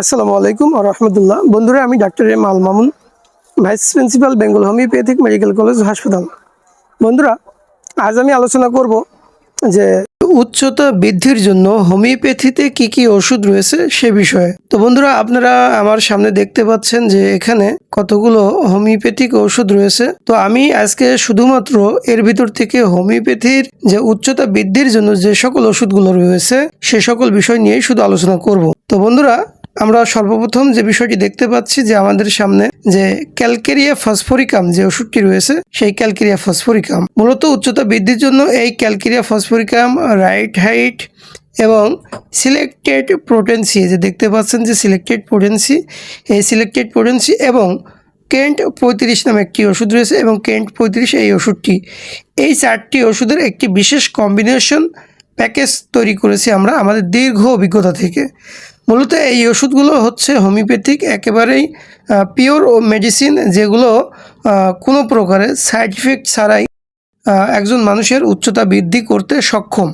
আসসালামু আলাইকুম রহমতুল্লাহ। বন্ধুরা, আমি doctor M Al Mamun, vice principal, Bengal homeopathic medical college, হাসপাতাল। বন্ধুরা, আজ আমি আলোচনা করব যে উচ্চতা বৃদ্ধির জন্য হোমিওপ্যাথিতে কি কি ওষুধ রয়েছে সে বিষয়ে। তো বন্ধুরা, আপনারা আমার সামনে দেখতে পাচ্ছেন যে এখানে কতগুলো হোমিওপ্যাথিক ওষুধ রয়েছে। তো আমি আজকে শুধুমাত্র এর ভিতর থেকে হোমিওপ্যাথির যে উচ্চতা বৃদ্ধির জন্য যে সকল ওষুধগুলো রয়েছে, সে সকল বিষয় নিয়েই শুধু আলোচনা করব। তো বন্ধুরা আমরা সর্বপ্রথম যে বিষয়টি দেখতে পাচ্ছি যে আমাদের সামনে যে ক্যালকেরিয়া ফসফরিকাম যে ওষুধটি রয়েছে, সেই ক্যালকেরিয়া ফসফরিকাম। মূলত উচ্চতা বৃদ্ধির জন্য এই ক্যালকেরিয়া ফসফরিকাম রাইট হাইট এবং সিলেক্টেড প্রোটেন্সি যে দেখতে পাচ্ছেন যে সিলেক্টেড প্রোটেন্সি এই সিলেক্টেড প্রোটেন্সি এবং কেন্ট পঁয়ত্রিশ নামে একটি ওষুধ রয়েছে এবং কেন্ট পঁয়ত্রিশ এই ওষুধটি। এই চারটি ওষুধের একটি বিশেষ কম্বিনেশন প্যাকেজ তৈরি করেছি আমরা আমাদের দীর্ঘ অভিজ্ঞতা থেকে। মূলত এই ওষুধগুলো হচ্ছে হোমিওপ্যাথিক, একেবারেই পিওর ও মেডিসিন যেগুলো কোনো প্রকারের সাইড ইফেক্ট ছাড়াই একজন মানুষের উচ্চতা বৃদ্ধি করতে সক্ষম।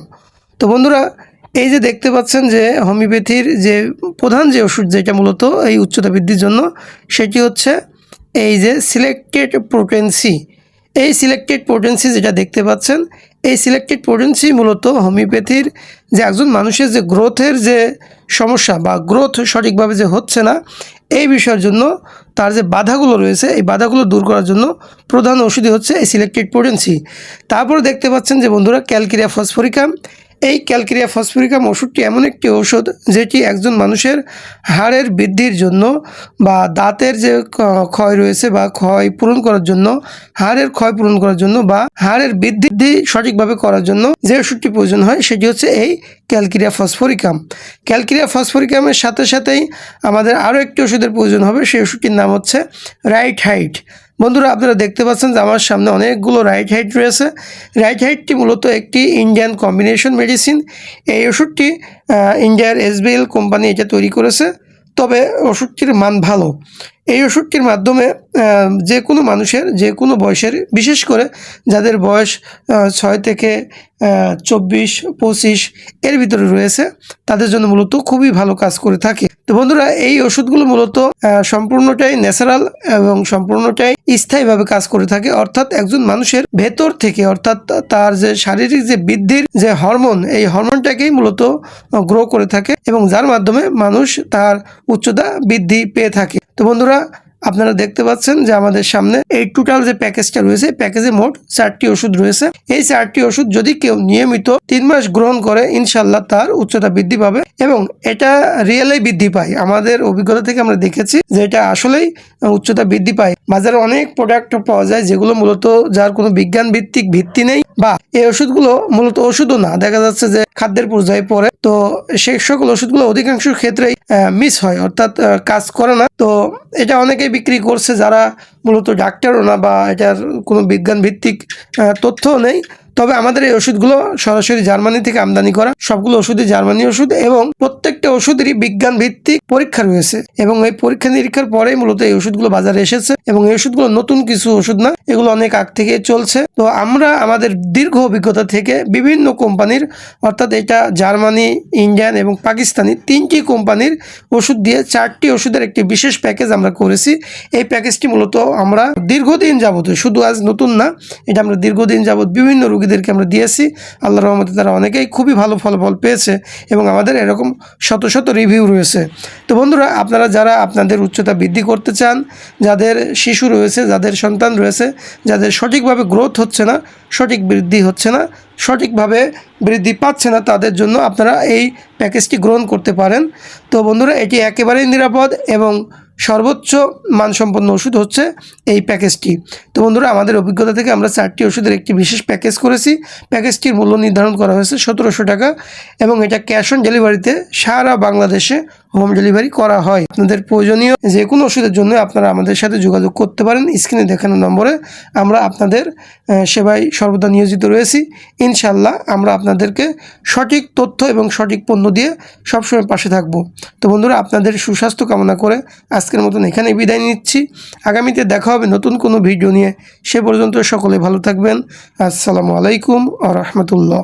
তো বন্ধুরা, এই যে দেখতে পাচ্ছেন যে হোমিওপ্যাথির যে প্রধান যে ওষুধ যেটা মূলত এই উচ্চতা বৃদ্ধির জন্য, সেটি হচ্ছে এই যে সিলেক্টেড প্রোটেন্সি এই সিলেক্টেড প্রোটেন্সি যেটা দেখতে পাচ্ছেন, এই সিলেক্টেড প্রোটেন্সি মূলত হোমিওপ্যাথির যে একজন মানুষের যে গ্রোথের যে সমস্যা বা গ্রোথ সঠিকভাবে যে হচ্ছে না, এই বিষয়ের জন্য তার যে বাধাগুলো রয়েছে, এই বাধাগুলো দূর করার জন্য প্রধান ওষুধই হচ্ছে এই সিলেক্টেড পোটেন্সি তারপরে দেখতে পাচ্ছেন যে বন্ধুরা ক্যালকিরিয়া ফসফরিকাম এই ক্যালকেরিয়া ফসফরিকাম ওষুধটি এমন একটি ওষুধ যেটি একজন মানুষের হাড়ের বৃদ্ধির জন্য বা দাঁতের যে ক্ষয় রয়েছে বা ক্ষয় পূরণ করার জন্য, হাড়ের ক্ষয় পূরণ করার জন্য বা হাড়ের বৃদ্ধি সঠিকভাবে করার জন্য যে ওষুধটি প্রয়োজন হয় সেটি হচ্ছে এই ক্যালকেরিয়া ফসফরিকাম। ক্যালকেরিয়া ফসফরিকামের সাথে সাথেই আমাদের আরও একটি ওষুধের প্রয়োজন হবে, সেই ওষুধটির নাম হচ্ছে রাইট হাইট। বন্ধুরা, আপনারা দেখতে পাচ্ছেন যে আমার সামনে অনেকগুলো রাইট হাইট রয়েছে। রাইট হাইটটি মূলত একটি ইন্ডিয়ান কম্বিনেশন মেডিসিন এই ওষুধটি ইন্ডিয়ার এসবিএল কোম্পানি এটা তৈরি করেছে। তবে ওষুধটির মান ভালো। এই ওষুধটির মাধ্যমে যে কোনো মানুষের, যে কোনো বয়সের, বিশেষ করে যাদের বয়স ছয় থেকে চব্বিশ, পঁচিশ এর ভিতরে রয়েছে, তাদের জন্য মূলত খুবই ভালো কাজ করে থাকে। তো বন্ধুরা, এই ওষুধগুলো মূলত সম্পূর্ণটাই ন্যাচারাল এবং সম্পূর্ণটাই স্থায়ীভাবে কাজ করে থাকে। অর্থাৎ একজন মানুষের ভেতর থেকে, অর্থাৎ তার যে শারীরিক যে বৃদ্ধির যে হরমোন, এই হরমোনটাকেই মূলত গ্রো করে থাকে এবং যার মাধ্যমে মানুষ তার উচ্চতা বৃদ্ধি পেয়ে থাকে। তো বন্ধুরা, আপনারা দেখতে পাচ্ছেন যে আমাদের সামনে এই টোটাল যে প্যাকেজটা রয়েছে প্যাকেজে মোট চারটি ওষুধ রয়েছে। এই চারটি ওষুধ যদি কেউ নিয়মিত তিন মাস গ্রহণ করে ইনশাল্লাহ তার উচ্চতা বৃদ্ধি পাবে এবং এটা রিয়েলাই বৃদ্ধি পায়। আমাদের অভিজ্ঞতা থেকে আমরা দেখেছি যে এটা আসলেই উচ্চতা বৃদ্ধি পায়। বাজারে অনেক প্রোডাক্ট পাওয়া যায় যেগুলো মূলত যার কোনো বিজ্ঞান ভিত্তিক ভিত্তি নেই বা এই ওষুধগুলো মূলত ওষুধও না। দেখা যাচ্ছে যে খাদ্যের পর্যায়ে পড়ে। তো সেই সকল ওষুধগুলো অধিকাংশ ক্ষেত্রেই মিস হয় অর্থাৎ কাজ করে না। তো এটা অনেকেই বিক্রি করছে যারা মূলত ডাক্তারও না বা এটার কোনো বিজ্ঞান ভিত্তিক তথ্যও নেই। তবে আমাদের এই ওষুধগুলো সরাসরি জার্মানি থেকে আমদানি করা, সবগুলো ওষুধই জার্মানি ওষুধ এবং প্রত্যেকটা ওষুধেরই বিজ্ঞান ভিত্তিক পরীক্ষা রয়েছে। এবং এই পরীক্ষা নিরীক্ষার পরেই মূলত এই ওষুধগুলো বাজারে এসেছে এবং এই ওষুধগুলো নতুন কিছু ওষুধ না, এগুলো অনেক আগ থেকে চলছে। তো আমরা আমাদের দীর্ঘ অভিজ্ঞতা থেকে বিভিন্ন কোম্পানির, অর্থাৎ এটা জার্মানি, ইন্ডিয়ান এবং পাকিস্তানি তিনটি কোম্পানির ওষুধ দিয়ে চারটি ওষুধের একটি বিশেষ প্যাকেজ আমরা করেছি। এই প্যাকেজটি মূলত আমরা দীর্ঘদিন যাবত, শুধু আজ নতুন না, এটা আমরা দীর্ঘদিন যাবত বিভিন্ন রোগীদেরকে আমরা দিয়েছি। আল্লাহ রহমতে তারা অনেকেই খুবই ভালো ফলাফল পেয়েছে এবং আমাদের এরকম শত শত রিভিউ রয়েছে। তো বন্ধুরা, আপনারা যারা আপনাদের উচ্চতা বৃদ্ধি করতে চান, যাদের শিশু রয়েছে, যাদের সন্তান রয়েছে, যাদের সঠিকভাবে গ্রোথ হচ্ছে না, সঠিক বৃদ্ধি হচ্ছে না, সঠিকভাবে বৃদ্ধি পাচ্ছে না, তাদের জন্য আপনারা এই প্যাকেজটি গ্রহণ করতে পারেন। তো বন্ধুরা, এটি একেবারেই নিরাপদ এবং সর্বোচ্চ মানসম্পন্ন ওষুধ হচ্ছে এই প্যাকেজটি। তো বন্ধুরা, আমাদের অভিজ্ঞতা থেকে আমরা চারটি ওষুধের একটি বিশেষ প্যাকেজ করেছি। প্যাকেজটির মূল্য নির্ধারণ করা হয়েছে সতেরোশো টাকা এবং এটা ক্যাশ অন ডেলিভারিতে সারা বাংলাদেশে হোম ডেলিভারি করা হয়। আপনাদের প্রয়োজনীয় যে কোনো ওষুধের জন্য আপনারা আমাদের সাথে যোগাযোগ করতে পারেন। স্ক্রিনে দেখানো নম্বরে আমরা আপনাদের সেবায় সর্বদা নিয়োজিত রয়েছি। ইনশাল্লাহ আমরা আপনাদেরকে সঠিক তথ্য এবং সঠিক পণ্য দিয়ে সবসময় পাশে থাকব। তো বন্ধুরা, আপনাদের সুস্বাস্থ্য কামনা করে আজকের মতন এখানে বিদায় নিচ্ছি। আগামীতে দেখা হবে নতুন কোনো ভিডিও নিয়ে। সে পর্যন্ত সকলে ভালো থাকবেন। আসসালামু আলাইকুম আ রহমতুল্লাহ।